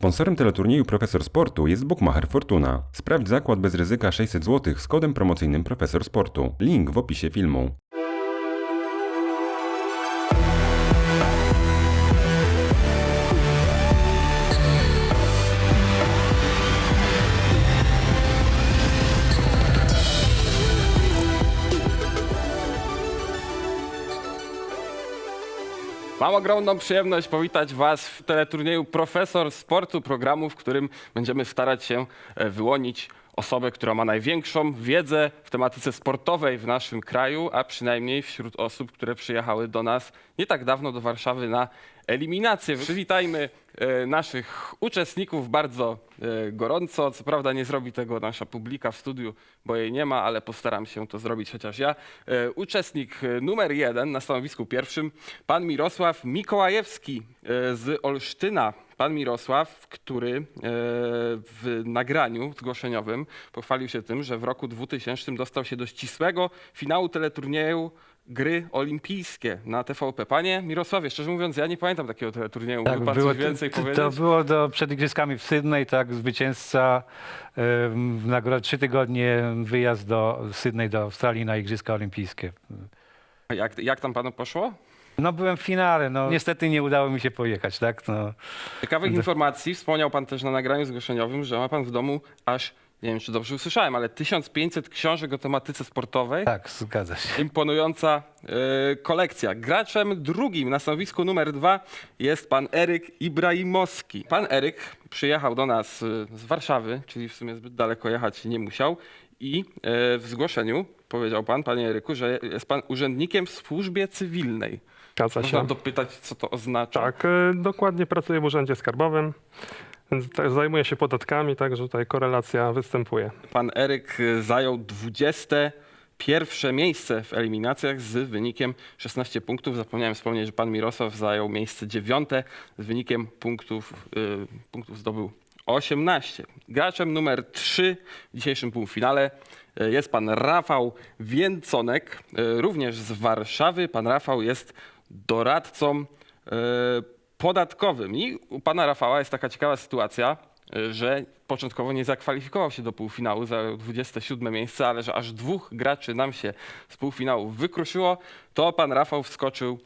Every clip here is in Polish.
Sponsorem teleturnieju Profesor Sportu jest Bookmacher Fortuna. Sprawdź zakład bez ryzyka 600 zł z kodem promocyjnym Profesor Sportu. Link w opisie filmu. Mam ogromną przyjemność powitać Was w teleturnieju Profesor Sportu, programu, w którym będziemy starać się e, wyłonić osobę, która ma największą wiedzę w tematyce sportowej w naszym kraju, a przynajmniej wśród osób, które przyjechały do nas nie tak dawno do Warszawy na eliminację. Przywitajmy e, naszych uczestników bardzo e, gorąco. Co prawda nie zrobi tego nasza publika w studiu, bo jej nie ma, ale postaram się to zrobić chociaż ja. E, Uczestnik numer jeden na stanowisku pierwszym, pan Mirosław Mikołajewski z Olsztyna. Pan Mirosław, który w nagraniu zgłoszeniowym pochwalił się tym, że w roku 2000 dostał się do ścisłego finału teleturnieju gry olimpijskie na TVP. Panie Mirosławie, szczerze mówiąc, ja nie pamiętam takiego teleturnieju. Mógłby pan coś więcej Tak, to, powiedzieć? to było do, przed igrzyskami w Sydney, tak, zwycięzca w nagrodę trzy tygodnie wyjazd do Sydney, do Australii na Igrzyska Olimpijskie. Jak, jak tam panu poszło? No byłem w finale, no niestety nie udało mi się pojechać, tak, no. Ciekawych informacji wspomniał pan też na nagraniu zgłoszeniowym, że ma pan w domu aż, nie wiem czy dobrze usłyszałem, ale 1500 książek o tematyce sportowej. Tak, zgadza się. Imponująca e, kolekcja. Graczem drugim na stanowisku numer dwa jest pan Eryk Ibrahimowski. Pan Eryk przyjechał do nas e, z Warszawy, czyli w sumie zbyt daleko jechać nie musiał. I e, w zgłoszeniu powiedział pan, panie Eryku, że jest pan urzędnikiem w służbie cywilnej. Zgadza Można się. dopytać, co to oznacza? Tak, y, dokładnie pracuję w Urzędzie Skarbowym. Tak, zajmuję się podatkami, także tutaj korelacja występuje. Pan Eryk y, zajął 21 miejsce w eliminacjach z wynikiem 16 punktów. Zapomniałem wspomnieć, że pan Mirosław zajął miejsce 9 z wynikiem punktów, y, punktów zdobył 18. Graczem numer 3 w dzisiejszym półfinale y, jest pan Rafał Więconek, y, również z Warszawy. Pan Rafał jest doradcą podatkowym. I u pana Rafała jest taka ciekawa sytuacja, y, że początkowo nie zakwalifikował się do półfinału, zajął 27 miejsce, ale że aż dwóch graczy nam się z półfinału wykruszyło, to pan Rafał wskoczył,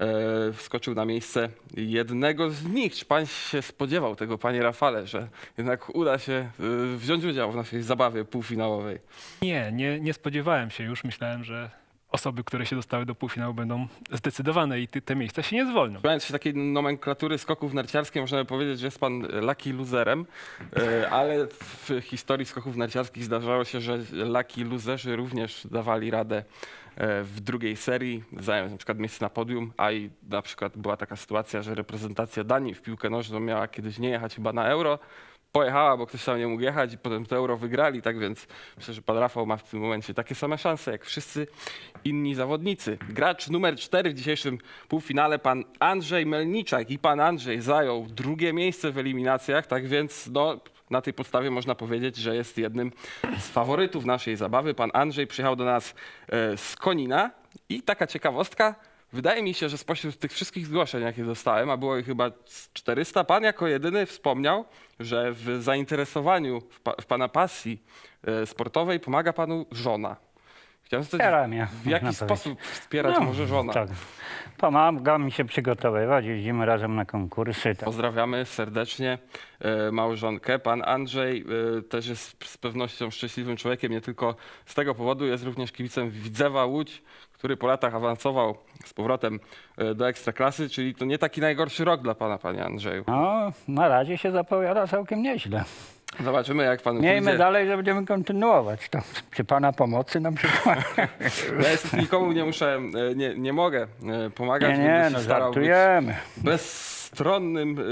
e, wskoczył na miejsce jednego z nich. Czy pan się spodziewał tego, panie Rafale, że jednak uda się y, wziąć udział w naszej zabawie półfinałowej? Nie, nie, nie spodziewałem się już. Myślałem, że osoby, które się dostały do półfinału będą zdecydowane i te miejsca się nie zwolnią. Szukając się takiej nomenklatury skoków narciarskich, można by powiedzieć, że jest pan lucky loserem, e, ale w historii skoków narciarskich zdarzało się, że lucky loserzy również dawali radę e, w drugiej serii, zająć na przykład miejsce na podium, a i na przykład była taka sytuacja, że reprezentacja Danii w piłkę nożną miała kiedyś nie jechać chyba na euro, pojechała, bo ktoś tam nie mógł jechać i potem to euro wygrali, tak więc myślę, że pan Rafał ma w tym momencie takie same szanse jak wszyscy inni zawodnicy. Gracz numer 4 w dzisiejszym półfinale, pan Andrzej Melniczak i pan Andrzej zajął drugie miejsce w eliminacjach, tak więc no, na tej podstawie można powiedzieć, że jest jednym z faworytów naszej zabawy. Pan Andrzej przyjechał do nas e, z Konina i taka ciekawostka, Wydaje mi się, że spośród tych wszystkich zgłoszeń, jakie dostałem, a było ich chyba z 400, pan jako jedyny wspomniał, że w zainteresowaniu w, pa, w pana pasji e, sportowej pomaga panu żona. Chciałem zapytać, Wspiera mnie, w jaki można sposób wspierać No, może żona? Tak. Pomaga mi się przygotowywać, jeździmy razem na konkursy. Tak. Pozdrawiamy serdecznie e, małżonkę. Pan Andrzej e, też jest z pewnością szczęśliwym człowiekiem, nie tylko z tego powodu, jest również kibicem Widzewa Łódź, który po latach awansował z powrotem e, do Ekstraklasy, czyli to nie taki najgorszy rok dla pana, panie Andrzeju. No, na razie się zapowiada całkiem nieźle. Zobaczymy, jak panu Miejmy pójdzie. dalej, że będziemy kontynuować. To przy pana pomocy na przykład. Ja jest, nikomu nie muszę, e, nie, nie mogę e, pomagać, Nie, nie, no starał być żartujemy. bezstronnym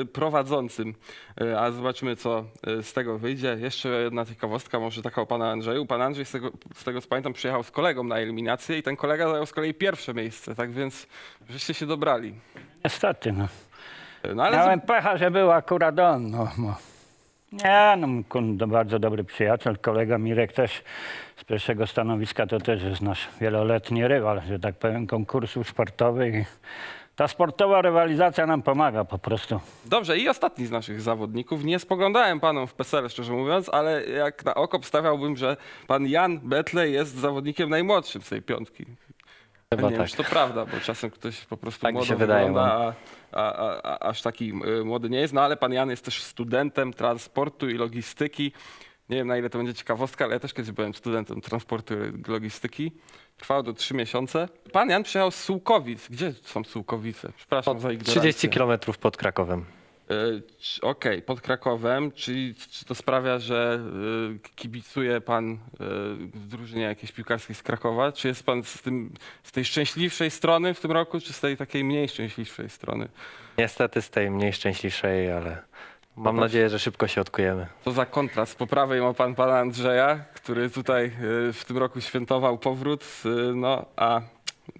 e, prowadzącym, E, a zobaczymy, co e, z tego wyjdzie. Jeszcze jedna ciekawostka, może taka o pana Andrzeju. Pan Andrzej, z tego, z tego co pamiętam, przyjechał z kolegą na eliminację i ten kolega zajął z kolei pierwsze miejsce, tak więc żeście się dobrali. Niestety, no. No ale Miałem pecha, że był akurat on. No, no. Nie, no kun- to bardzo dobry przyjaciel, kolega Mirek też z pierwszego stanowiska, to też jest nasz wieloletni rywal, że tak powiem, konkursów sportowych. Ta sportowa rywalizacja nam pomaga po prostu. Dobrze, i ostatni z naszych zawodników. Nie spoglądałem panom w PESEL, szczerze mówiąc, ale jak na oko stawiałbym, że pan Jan Betlej jest zawodnikiem najmłodszym z tej piątki. Chyba nie wiem, tak. czy to prawda, bo czasem ktoś po prostu Tak młodo wygląda, a, a, a, a aż taki y, młody nie jest. No ale pan Jan jest też studentem transportu i logistyki. Nie wiem, na ile to będzie ciekawostka, ale ja też kiedyś byłem studentem transportu i logistyki. Trwało to trzy miesiące. Pan Jan przyjechał z Sułkowic. Gdzie są Sułkowice? Przepraszam za ignorancję. 30 km pod Krakowem. C- Okej, pod Krakowem, czyli czy to sprawia, że e, kibicuje pan e, w drużynie jakiejś piłkarskiej z Krakowa? Czy jest pan z, tym, z tej szczęśliwszej strony w tym roku, czy z tej takiej mniej szczęśliwszej strony? Niestety z tej mniej szczęśliwszej, ale mam nadzieję, że szybko się odkujemy. To za kontrast. Po prawej ma pan pana Andrzeja, który tutaj e, w tym roku świętował powrót, e, no a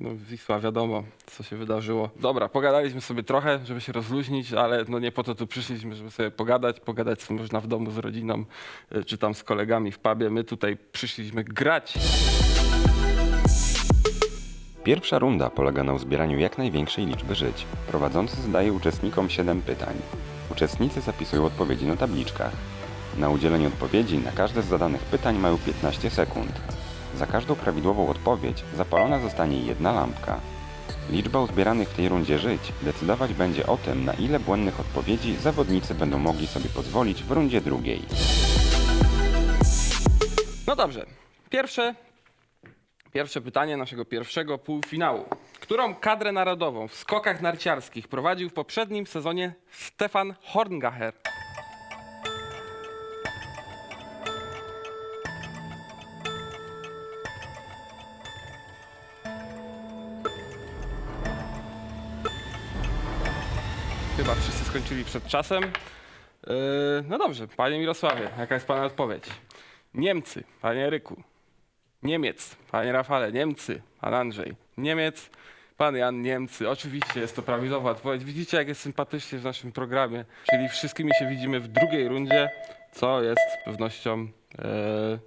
no, Wisła wiadomo, co się wydarzyło. Dobra, pogadaliśmy sobie trochę, żeby się rozluźnić, ale no nie po to tu przyszliśmy, żeby sobie pogadać. Pogadać sobie można w domu z rodziną, e, czy tam z kolegami w pubie. My tutaj przyszliśmy grać. Pierwsza runda polega na uzbieraniu jak największej liczby żyć. Prowadzący zadaje uczestnikom 7 pytań. Uczestnicy zapisują odpowiedzi na tabliczkach. Na udzielenie odpowiedzi na każde z zadanych pytań mają 15 sekund. Za każdą prawidłową odpowiedź zapalona zostanie jedna lampka. Liczba uzbieranych w tej rundzie żyć decydować będzie o tym, na ile błędnych odpowiedzi zawodnicy będą mogli sobie pozwolić w rundzie drugiej. No dobrze. Pierwsze, pierwsze pytanie naszego pierwszego półfinału. Którą kadrę narodową w skokach narciarskich prowadził w poprzednim sezonie Stefan Horngacher? Chyba wszyscy skończyli przed czasem. Yy, no dobrze, panie Mirosławie, jaka jest pana odpowiedź? Niemcy, panie Eryku. Niemiec, panie Rafale, Niemcy, pan Andrzej. Niemiec, pan Jan, Niemcy. Oczywiście jest to prawidłowa odpowiedź. Widzicie, jak jest sympatycznie w naszym programie. Czyli wszystkimi się widzimy w drugiej rundzie, co jest z pewnością e,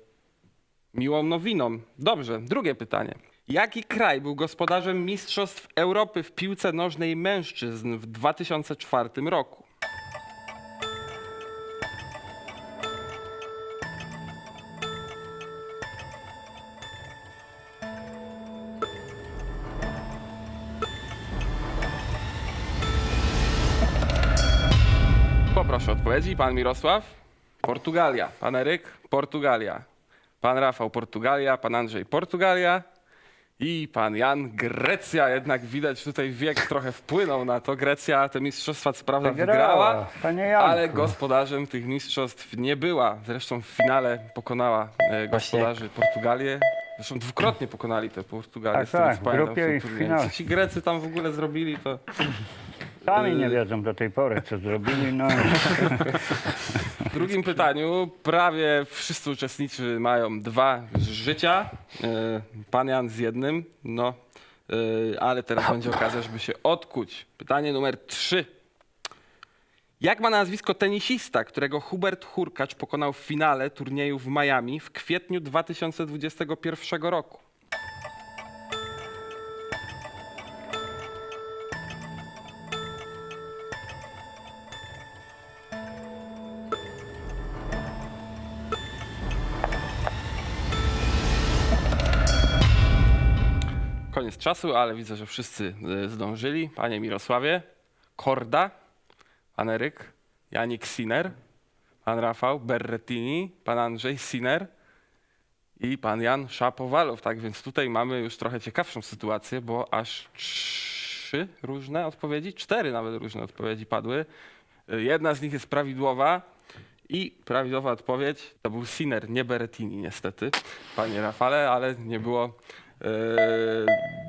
miłą nowiną. Dobrze, drugie pytanie. Jaki kraj był gospodarzem Mistrzostw Europy w piłce nożnej mężczyzn w 2004 roku? Odpowiedzi. Pan Mirosław? Portugalia. Pan Eryk? Portugalia. Pan Rafał? Portugalia. Pan Andrzej? Portugalia. I pan Jan? Grecja. Jednak widać tutaj wiek trochę wpłynął na to. Grecja te mistrzostwa co prawda wygrała, Panie Janku. ale gospodarzem tych mistrzostw nie była. Zresztą w finale pokonała e, gospodarzy Portugalię. Zresztą dwukrotnie pokonali te Portugalię. Tak, tak, w grupie tym i w finale. Co ci Grecy tam w ogóle zrobili, to... Sami nie wiedzą do tej pory, co zrobili. No. W drugim pytaniu prawie wszyscy uczestnicy mają dwa życia. E, Pan Jan z jednym, no, e, ale teraz będzie okazja, żeby się odkuć. Pytanie numer trzy. Jak ma nazwisko tenisista, którego Hubert Hurkacz pokonał w finale turnieju w Miami w kwietniu 2021 roku? Czasu, ale widzę, że wszyscy y, zdążyli. Panie Mirosławie, Korda, pan Eryk, Janik Siner, pan Rafał Berrettini, pan Andrzej Siner i pan Jan Szapowalow. Tak więc tutaj mamy już trochę ciekawszą sytuację, bo aż trzy różne odpowiedzi, cztery nawet różne odpowiedzi padły. Y, Jedna z nich jest prawidłowa. I prawidłowa odpowiedź to był Siner, nie Berrettini niestety, panie Rafale, ale nie było e,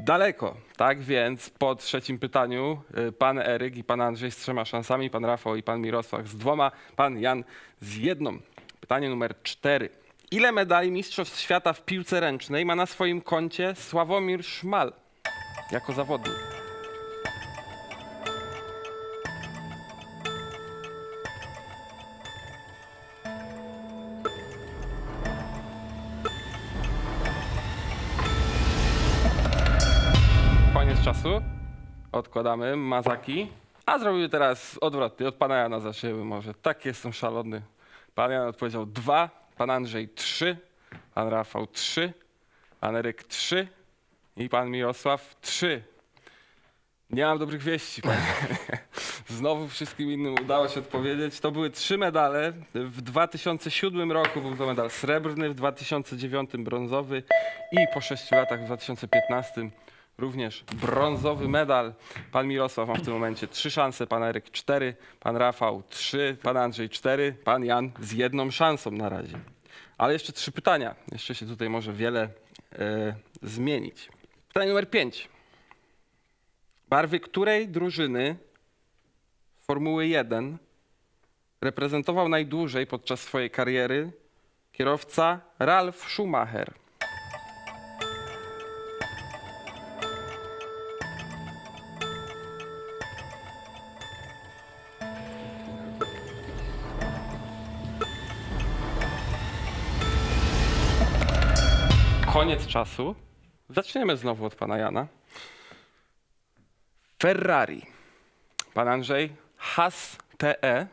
daleko. Tak więc po trzecim pytaniu e, pan Eryk i pan Andrzej z trzema szansami, pan Rafał i pan Mirosław z dwoma, pan Jan z jedną. Pytanie numer cztery. Ile medali Mistrzostw Świata w piłce ręcznej ma na swoim koncie Sławomir Szmal jako zawodnik? Odkładamy Mazaki. A zrobimy teraz odwrotnie. Od pana Jana zaczniemy może. Tak jestem szalony. Pan Jan odpowiedział dwa, pan Andrzej trzy, pan Rafał trzy, pan Eryk trzy i pan Mirosław trzy. Nie mam dobrych wieści. Znowu wszystkim innym udało się odpowiedzieć. To były trzy medale. W 2007 roku był to medal srebrny, w 2009 brązowy i po sześciu latach w 2015 również brązowy medal. Pan Mirosław ma w tym momencie trzy szanse, pan Eryk cztery, pan Rafał trzy, pan Andrzej cztery, pan Jan z jedną szansą na razie. Ale jeszcze trzy pytania. Jeszcze się tutaj może wiele e, zmienić. Pytanie numer pięć. Barwy której drużyny Formuły 1 reprezentował najdłużej podczas swojej kariery kierowca Ralf Schumacher? Koniec czasu. Zaczniemy znowu od pana Jana. Ferrari. Pan Andrzej, Haas TE.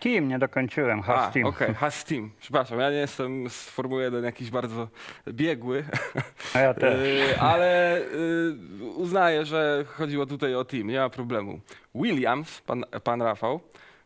Team, nie dokończyłem, A, Haas team. okej, Haas Team. Przepraszam, ja nie jestem z Formuły 1 jakiś bardzo biegły, A ja też. y, ale y, uznaję, że chodziło tutaj o team, nie ma problemu. Williams, pan, pan Rafał,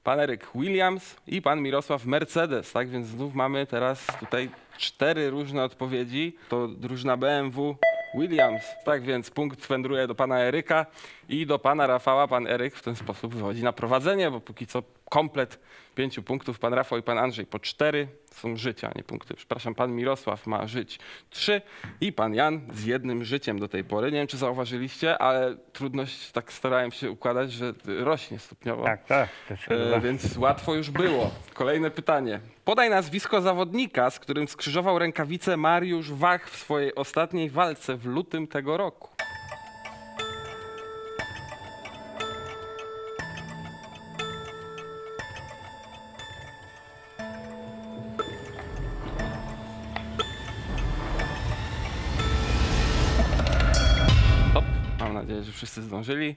pan Eryk Williams i pan Mirosław Mercedes, tak więc znów mamy teraz tutaj cztery różne odpowiedzi. To drużyna BMW, Williams, tak więc punkt wędruje do pana Eryka i do pana Rafała. Pan Eryk w ten sposób wychodzi na prowadzenie, bo póki co komplet pięciu punktów. Pan Rafał i pan Andrzej po cztery są życia, nie punkty. Przepraszam, pan Mirosław ma żyć trzy i pan Jan z jednym życiem do tej pory. Nie wiem, czy zauważyliście, ale trudność tak starałem się układać, że rośnie stopniowo. Tak, tak. E, więc łatwo już było. Kolejne pytanie. Podaj nazwisko zawodnika, z którym skrzyżował rękawice Mariusz Wach w swojej ostatniej walce w lutym tego roku. Zdążyli.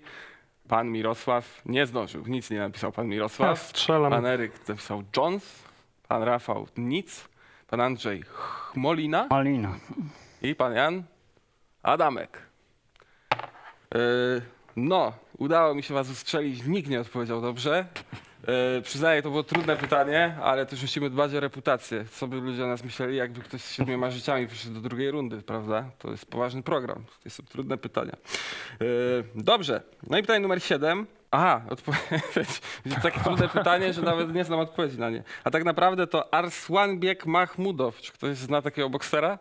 Pan Mirosław nie zdążył. Nic nie napisał pan Ja Mirosław. strzelam. Pan Eryk napisał Jones, pan Rafał nic, pan Andrzej Chmolina Malina. i pan Jan Adamek. Yy, no, udało mi się was ustrzelić, nikt nie odpowiedział dobrze. Yy, przyznaję, to było trudne pytanie, ale też musimy dbać o reputację. Co by ludzie o nas myśleli, jakby ktoś z siedmioma życiami przyszedł do drugiej rundy, prawda? To jest poważny program, to są trudne pytania. Yy, dobrze, no i pytanie numer 7. Aha, odpowiedź. Takie trudne pytanie, że nawet nie znam odpowiedzi na nie. A tak naprawdę to Arslanbiek Mahmudow. Czy ktoś zna takiego boksera?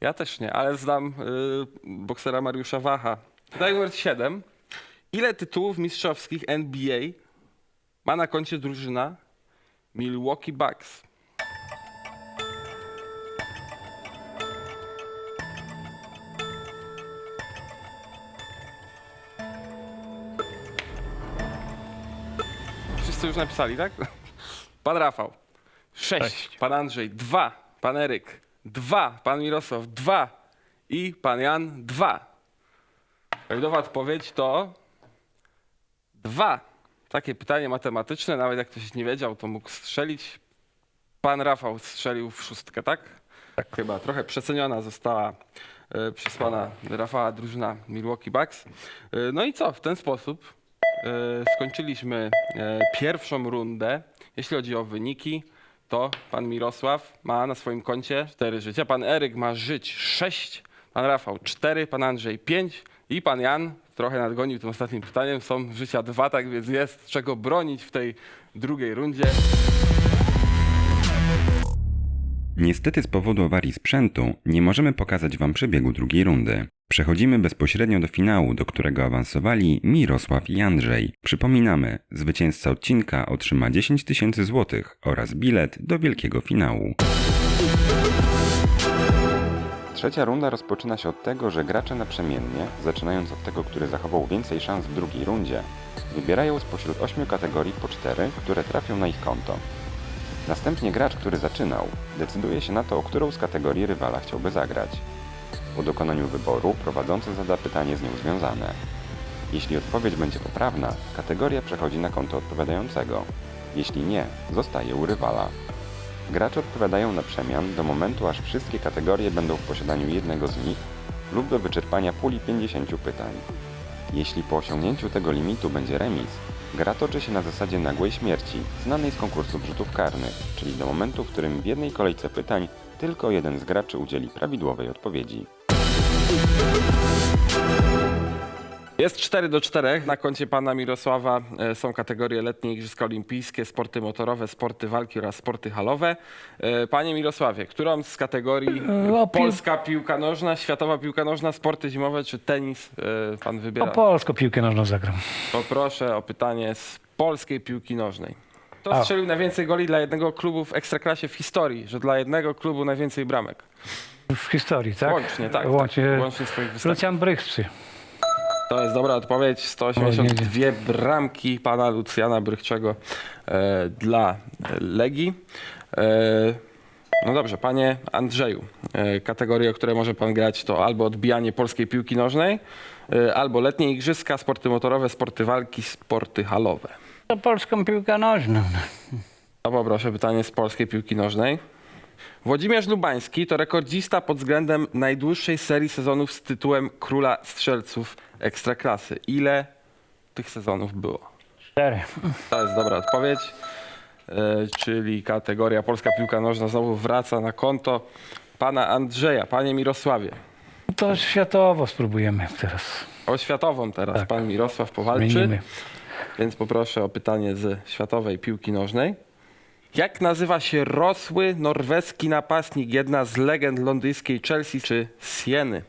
Ja też nie, ale znam y, boksera Mariusza Wacha. Pytanie numer 7. Ile tytułów mistrzowskich NBA ma na koncie drużyna Milwaukee Bucks? Wszyscy już napisali, tak? Pan Rafał. Sześć. Pan Andrzej. Dwa. Pan Eryk. Dwa. Pan Mirosław. Dwa. I pan Jan. Dwa. Prawidłowa odpowiedź to dwa. Takie pytanie matematyczne, nawet jak ktoś nie wiedział, to mógł strzelić. Pan Rafał strzelił w szóstkę, tak? Tak. Chyba trochę przeceniona została e, przez pana Rafała drużyna Milwaukee Bucks. E, no i co? W ten sposób e, skończyliśmy pierwszą rundę. Jeśli chodzi o wyniki, to pan Mirosław ma na swoim koncie 4 życia, pan Eryk ma żyć 6, pan Rafał 4, pan Andrzej 5 i pan Jan trochę nadgonił tym ostatnim pytaniem. Są życia 2, tak więc jest czego bronić w tej drugiej rundzie. Niestety z powodu awarii sprzętu nie możemy pokazać Wam przebiegu drugiej rundy. Przechodzimy bezpośrednio do finału, do którego awansowali Mirosław i Andrzej. Przypominamy, zwycięzca odcinka otrzyma 10 tysięcy złotych oraz bilet do wielkiego finału. Trzecia runda rozpoczyna się od tego, że gracze naprzemiennie, zaczynając od tego, który zachował więcej szans w drugiej rundzie, wybierają spośród ośmiu kategorii po cztery, które trafią na ich konto. Następnie gracz, który zaczynał, decyduje się na to, o którą z kategorii rywala chciałby zagrać. Po dokonaniu wyboru prowadzący zada pytanie z nią związane. Jeśli odpowiedź będzie poprawna, kategoria przechodzi na konto odpowiadającego. Jeśli nie, zostaje u rywala. Gracze odpowiadają na przemian do momentu, aż wszystkie kategorie będą w posiadaniu jednego z nich lub do wyczerpania puli 50 pytań. Jeśli po osiągnięciu tego limitu będzie remis, gra toczy się na zasadzie nagłej śmierci, znanej z konkursów rzutów karnych, czyli do momentu, w którym w jednej kolejce pytań tylko jeden z graczy udzieli prawidłowej odpowiedzi. Jest 4 do 4. Na koncie pana Mirosława e, są kategorie letnie Igrzyska Olimpijskie, sporty motorowe, sporty walki oraz sporty halowe. E, Panie Mirosławie, którą z kategorii E, o pił- polska piłka nożna, światowa piłka nożna, sporty zimowe czy tenis e, pan O wybiera? polską piłkę nożną zagram. Poproszę o pytanie z polskiej piłki nożnej. Kto A. strzelił najwięcej goli dla jednego klubu w Ekstraklasie w historii, że dla jednego klubu najwięcej bramek? W historii, tak? Łącznie, tak. Łącznie. tak łącznie swoich występów. Lucian Brychcy. To jest dobra odpowiedź. 182 bramki pana Lucjana Brychczego e, dla Legii. E, no dobrze, panie Andrzeju, e, kategorie, o które może pan grać to albo odbijanie polskiej piłki nożnej, e, albo letnie igrzyska, sporty motorowe, sporty walki, sporty halowe. To polską piłkę nożną. To poproszę pytanie z polskiej piłki nożnej. Włodzimierz Lubański to rekordzista pod względem najdłuższej serii sezonów z tytułem Króla Strzelców Ekstraklasy. Ile tych sezonów było? Cztery. To jest dobra odpowiedź. E, czyli kategoria polska piłka nożna znowu wraca na konto pana Andrzeja. Panie Mirosławie, To światowo spróbujemy teraz. o światową teraz Tak. pan Mirosław powalczy, Zmienimy. więc poproszę o pytanie z światowej piłki nożnej. Jak nazywa się rosły norweski napastnik, jedna z legend londyńskiej Chelsea czy Sieny?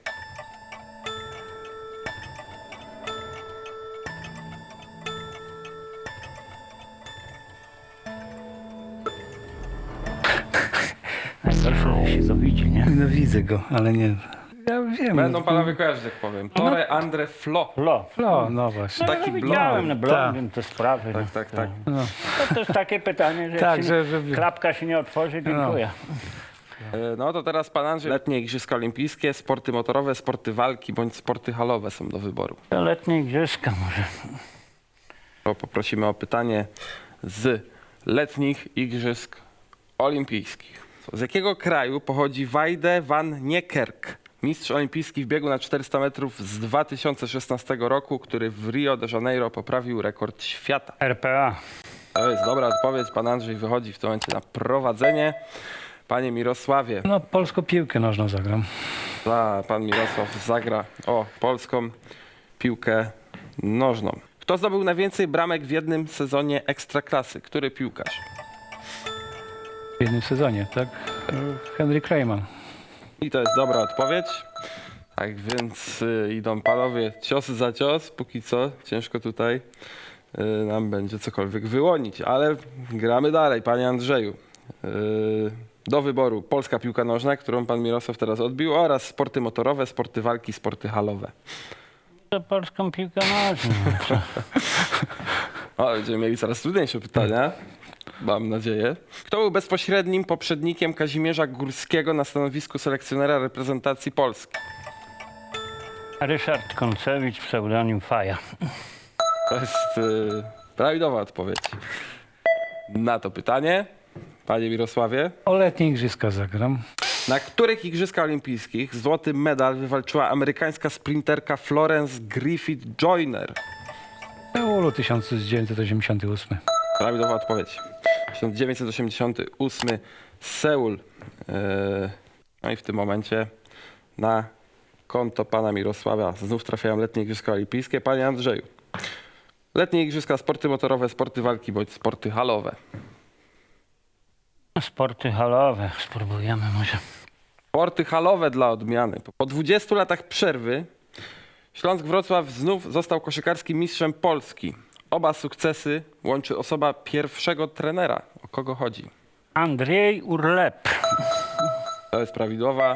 Najgorsze, że się to widzi, nie? No widzę go, ale nie. Ja wiem. Będą panowie kojarzyć, jak powiem. Tore Andre Flo. Lo. No, no właśnie. Taki no, blond. widziałem na blog, Tak. wiem te sprawy. Tak, no. tak, tak. No. To, to jest takie pytanie, że, Tak, że- że- klapka się nie otworzy, dziękuję. E, No to teraz pan Andrzej. Letnie Igrzyska Olimpijskie, sporty motorowe, sporty walki bądź sporty halowe są do wyboru. Letnie igrzyska może. To poprosimy o pytanie z letnich Igrzysk Olimpijskich. Z jakiego kraju pochodzi Wajde van Niekerk, mistrz olimpijski w biegu na 400 metrów z 2016 roku, który w Rio de Janeiro poprawił rekord świata? RPA. To jest dobra odpowiedź. Pan Andrzej wychodzi w tym momencie na prowadzenie. Panie Mirosławie, No, polską piłkę nożną zagram. za pan Mirosław zagra o polską piłkę nożną. Kto zdobył najwięcej bramek w jednym sezonie Ekstraklasy? Który piłkarz? W jednym sezonie, tak? Henry Krejman. I to jest dobra odpowiedź. Tak więc y, idą panowie cios za cios. Póki co ciężko tutaj y, nam będzie cokolwiek wyłonić, ale gramy dalej, panie Andrzeju. Y, do wyboru polska piłka nożna, którą pan Mirosław teraz odbił, oraz sporty motorowe, sporty walki, sporty halowe. To polską piłkę nożną. O, będziemy mieli coraz trudniejsze pytania. Mam nadzieję. Kto był bezpośrednim poprzednikiem Kazimierza Górskiego na stanowisku selekcjonera reprezentacji Polski? Ryszard Koncewicz, pseudonim Faja. To jest y, prawidłowa odpowiedź na to pytanie. Panie Mirosławie, O letnie igrzyska zagram. na których Igrzyskach Olimpijskich złoty medal wywalczyła amerykańska sprinterka Florence Griffith Joyner? Seulu 1988. Prawidłowa odpowiedź. 1988 Seul. Yy, No i w tym momencie na konto pana Mirosława znów trafiają letnie Igrzyska Olimpijskie. Panie Andrzeju, letnie Igrzyska, sporty motorowe, sporty walki bądź sporty halowe. Sporty halowe. Spróbujemy może. Sporty halowe dla odmiany. Po 20 latach przerwy Śląsk Wrocław znów został koszykarskim mistrzem Polski. Oba sukcesy łączy osoba pierwszego trenera. O kogo chodzi? Andrzej Urlep. To jest prawidłowa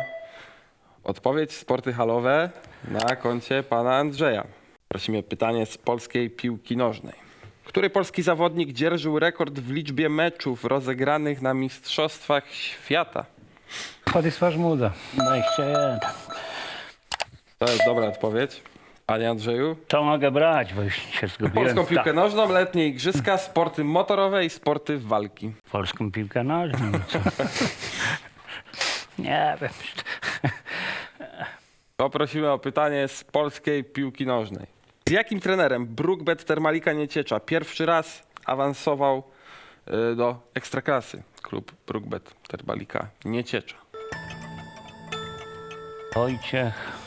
odpowiedź. Sporty halowe na koncie pana Andrzeja. Prosimy o pytanie z polskiej piłki nożnej. Który polski zawodnik dzierżył rekord w liczbie meczów rozegranych na Mistrzostwach Świata? Władysław Żmuda. 21. To jest dobra odpowiedź. Panie Andrzeju? To mogę brać, bo już się zgubiłem. Polską piłkę nożną, letnie igrzyska, sporty motorowe i sporty walki. polską piłkę nożną. no co? Nie wiem. Poprosimy o pytanie z polskiej piłki nożnej. Z jakim trenerem Brookbet Termalika Nieciecza pierwszy raz awansował y, do Ekstraklasy? Klub Brookbet Termalika Nieciecza. Wojciech.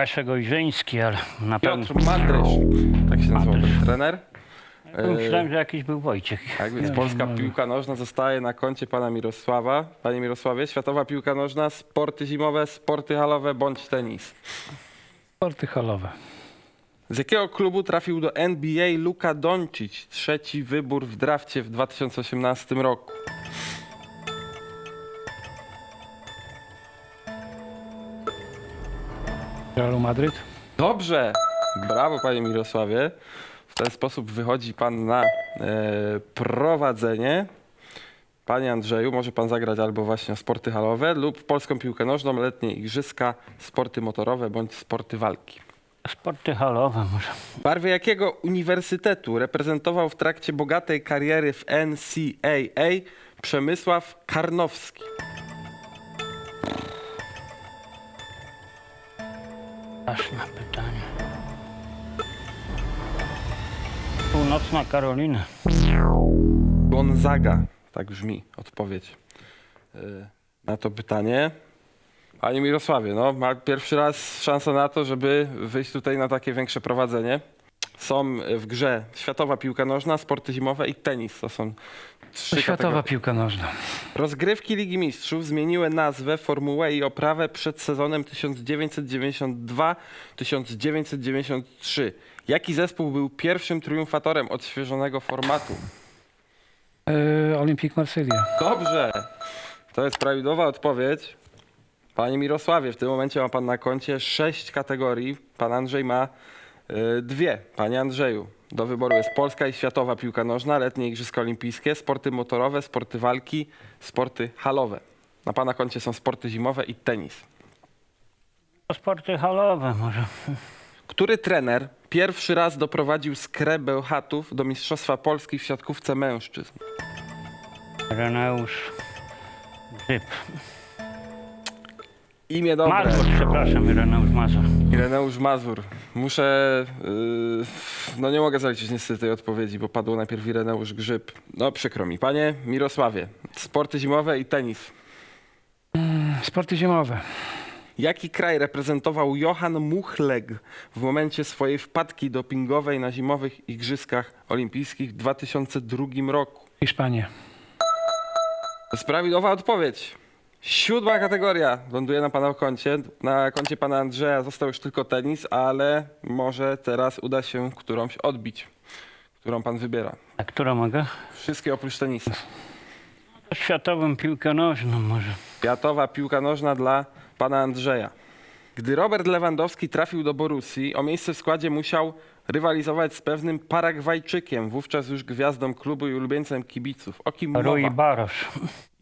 Leszek Ojrzyński, ale na pewno... Piotr Mandrysz, tak się nazywał ten trener. Myślałem, że jakiś był Wojciech. Tak więc polska piłka nożna zostaje na koncie pana Mirosława. Panie Mirosławie, światowa piłka nożna, sporty zimowe, sporty halowe bądź tenis. Sporty halowe. Z jakiego klubu trafił do NBA Luka Doncic? Trzeci wybór w drafcie w 2018 roku. Realu Madryt. Dobrze! Brawo, panie Mirosławie. W ten sposób wychodzi pan na e, prowadzenie. Panie Andrzeju, może pan zagrać albo właśnie sporty halowe lub polską piłkę nożną, letnie igrzyska, sporty motorowe bądź sporty walki. Sporty halowe może. Barwy jakiego uniwersytetu reprezentował w trakcie bogatej kariery w NCAA Przemysław Karnowski? Aż na pytanie. Północna Karolina. Gonzaga. Tak brzmi odpowiedź y, na to pytanie. Panie Mirosławie, no, ma pierwszy raz szansę na to, żeby wyjść tutaj na takie większe prowadzenie. Są w grze światowa piłka nożna, sporty zimowe i tenis. To są trzy Światowa kategorie. piłka nożna. Rozgrywki Ligi Mistrzów zmieniły nazwę, formułę i oprawę przed sezonem 1992-1993. Jaki zespół był pierwszym triumfatorem odświeżonego formatu? E, Olimpik Marsylia. Dobrze. To jest prawidłowa odpowiedź. Panie Mirosławie, w tym momencie ma pan na koncie sześć kategorii. Pan Andrzej ma dwie. Panie Andrzeju, do wyboru jest polska i światowa piłka nożna, letnie igrzyska olimpijskie, sporty motorowe, sporty walki, sporty halowe. Na pana koncie są sporty zimowe i tenis. Sporty halowe może. Który trener pierwszy raz doprowadził skrę Bełchatów do Mistrzostwa Polski w siatkówce mężczyzn? Reneusz Grzyb. Imię dobre. Mazur, przepraszam, Reneusz Mazur. Ireneusz Mazur. Muszę. Yy, no nie mogę zaliczyć niestety tej odpowiedzi, bo padło najpierw Ireneusz Grzyb. No przykro mi. Panie Mirosławie, sporty zimowe i tenis. Sporty zimowe. Jaki kraj reprezentował Johan Muchleg w momencie swojej wpadki dopingowej na zimowych Igrzyskach Olimpijskich w 2002 roku? Jest prawidłowa odpowiedź. Siódma kategoria ląduje na pana koncie. Na koncie pana Andrzeja został już tylko tenis, ale może teraz uda się którąś odbić, którą pan wybiera. A którą mogę? Wszystkie oprócz tenisa. Światową piłkę nożną może. Światowa piłka nożna dla pana Andrzeja. Gdy Robert Lewandowski trafił do Borussii, o miejsce w składzie musiał rywalizować z pewnym Paragwajczykiem, wówczas już gwiazdą klubu i ulubieńcem kibiców. O kim Rui mowa? Barosz.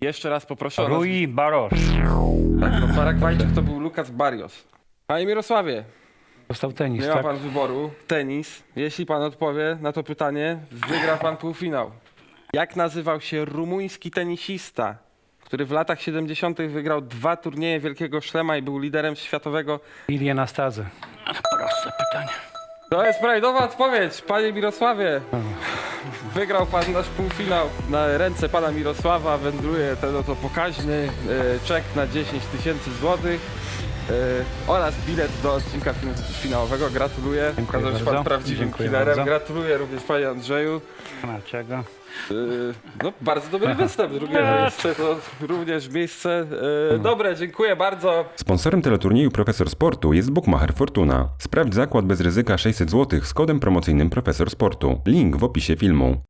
Jeszcze raz poproszę o. Rui Barosz. Tak, no, Paragwajczyk to był Lukas Barrios. Panie Mirosławie, Dostał tenis, Nie ma tak? pan wyboru. Tenis. Jeśli pan odpowie na to pytanie, wygra pan półfinał. Jak nazywał się rumuński tenisista, który w latach 70. wygrał dwa turnieje Wielkiego Szlema i był liderem światowego? Ilię Nastazę. Proste pytanie. To jest prawidłowa odpowiedź, panie Mirosławie. Wygrał pan nasz półfinał. Na ręce pana Mirosława wędruje ten oto pokaźny e, czek na 10 tysięcy złotych. E, Oraz bilet do odcinka fin- finałowego. Gratuluję. Dziękuję Okazał się pan bardzo. prawdziwym Dziękuję killerem. bardzo. Gratuluję również panie Andrzeju. Nie ma czego. Yy, No, bardzo dobry występ. Drugie miejsce to również miejsce yy, dobre. Dziękuję bardzo. Sponsorem teleturnieju Profesor Sportu jest Bookmacher Fortuna. Sprawdź zakład bez ryzyka 600 zł z kodem promocyjnym Profesor Sportu. Link w opisie filmu.